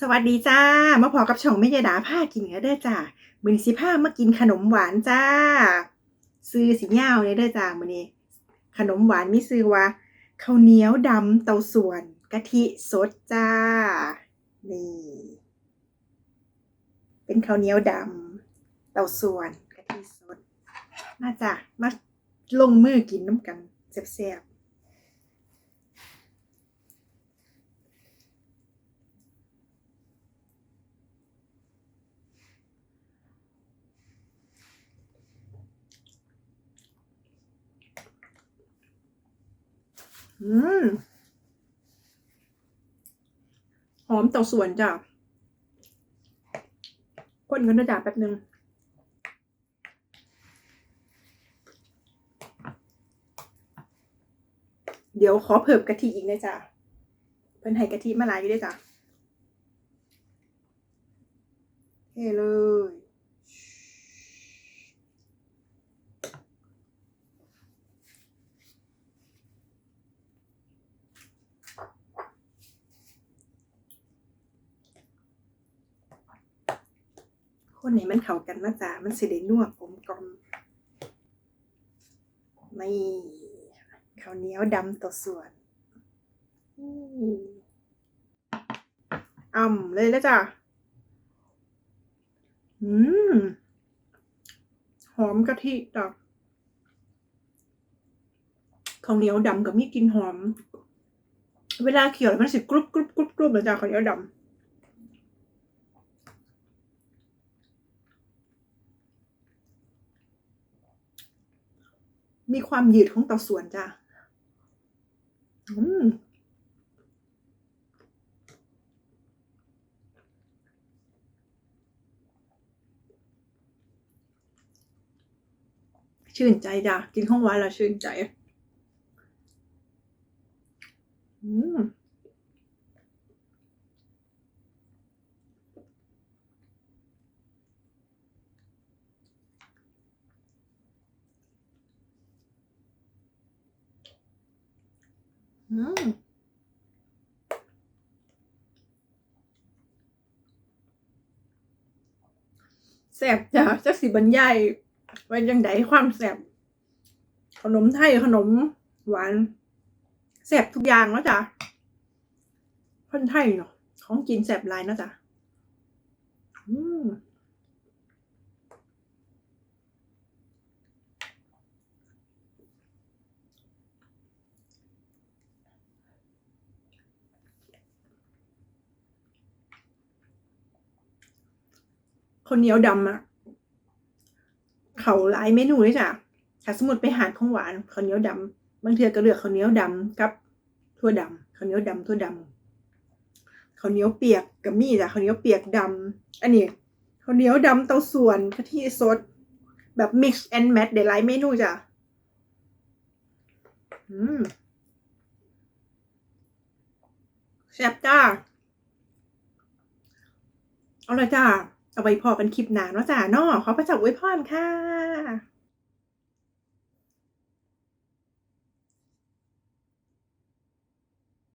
สวัสดีจ้า มาพอกับช่องแม่ยาดาผ้ากินกันเด้จ้ามือนี้สิพามากินขนมหวานจ้า ซื้อสิยาวเลยเด้จ้ามือนี้ ขนมหวานมีชื่อว่าข้าวเหนียวดำเตาส่วนกะทิสดจ้า นี่ เป็นข้าวเหนียวดำเตาส่วนกะทิสดมาจ้ามาลงมือกินน้ำกันแซ่บๆ อืมหอมต่าส่วนจ้ะคนกันนะจ้ะแป๊บนึงเดี๋ยวขอเพิ่มกะทิอีกนะจ้ะเพิ่นให้กะทิมาหลายอยู่ด้วยจ้ะเทเลย คนไหนมันเข้ากันนะจ๊ะมันสิได้นัวกลมกลมไม่ข้าวเหนียวดำตัวส่วนอืมอ่ำเลยแล้วจ้ะอืม หอมกะทิจ้ะข้าวเหนียวดำกับมีกลิ่นหอม เวลาเคี่ยวแล้วมันสิกรุบกรุบกรุบกรุบเลยจ้ะข้าวเหนียวดำ มีความยืดของเต่าส่วนจ้ะอืมชื่นใจจ้ะกินของหวานแล้วชื่นใจ อืม แสบจ้ะจักสิบรรยายไว้ยังไดความแสบขนมไทยขนมหวานแสบทุกอย่างแล้วจ้ะคนไทยเนาะของกินแสบลายนะจ้ะอืม ข้าวเหนียวดำอะเขาหลายเมนูเลยจ้ะถ้าสมมติไปหาของหวานข้าวเหนียวดำบางเทือก็เลือกข้าวเหนียวดำกับถั่วดำข้าวเหนียวดำถั่วดำข้าวเหนียวเปียกกับมีจ้ะข้าวเหนียวเปียกดำอันนี้ข้าวเหนียวดำเต้าส่วนกะทิสด แบบ mix and match ได้หลายเมนูจ้ะอืมแซ่บจ้าเอาละจ้า เอาไว้พอกันคลิปหน้าเนาะจ้าเนาะขอพระเจ้าอวยพรค่ะ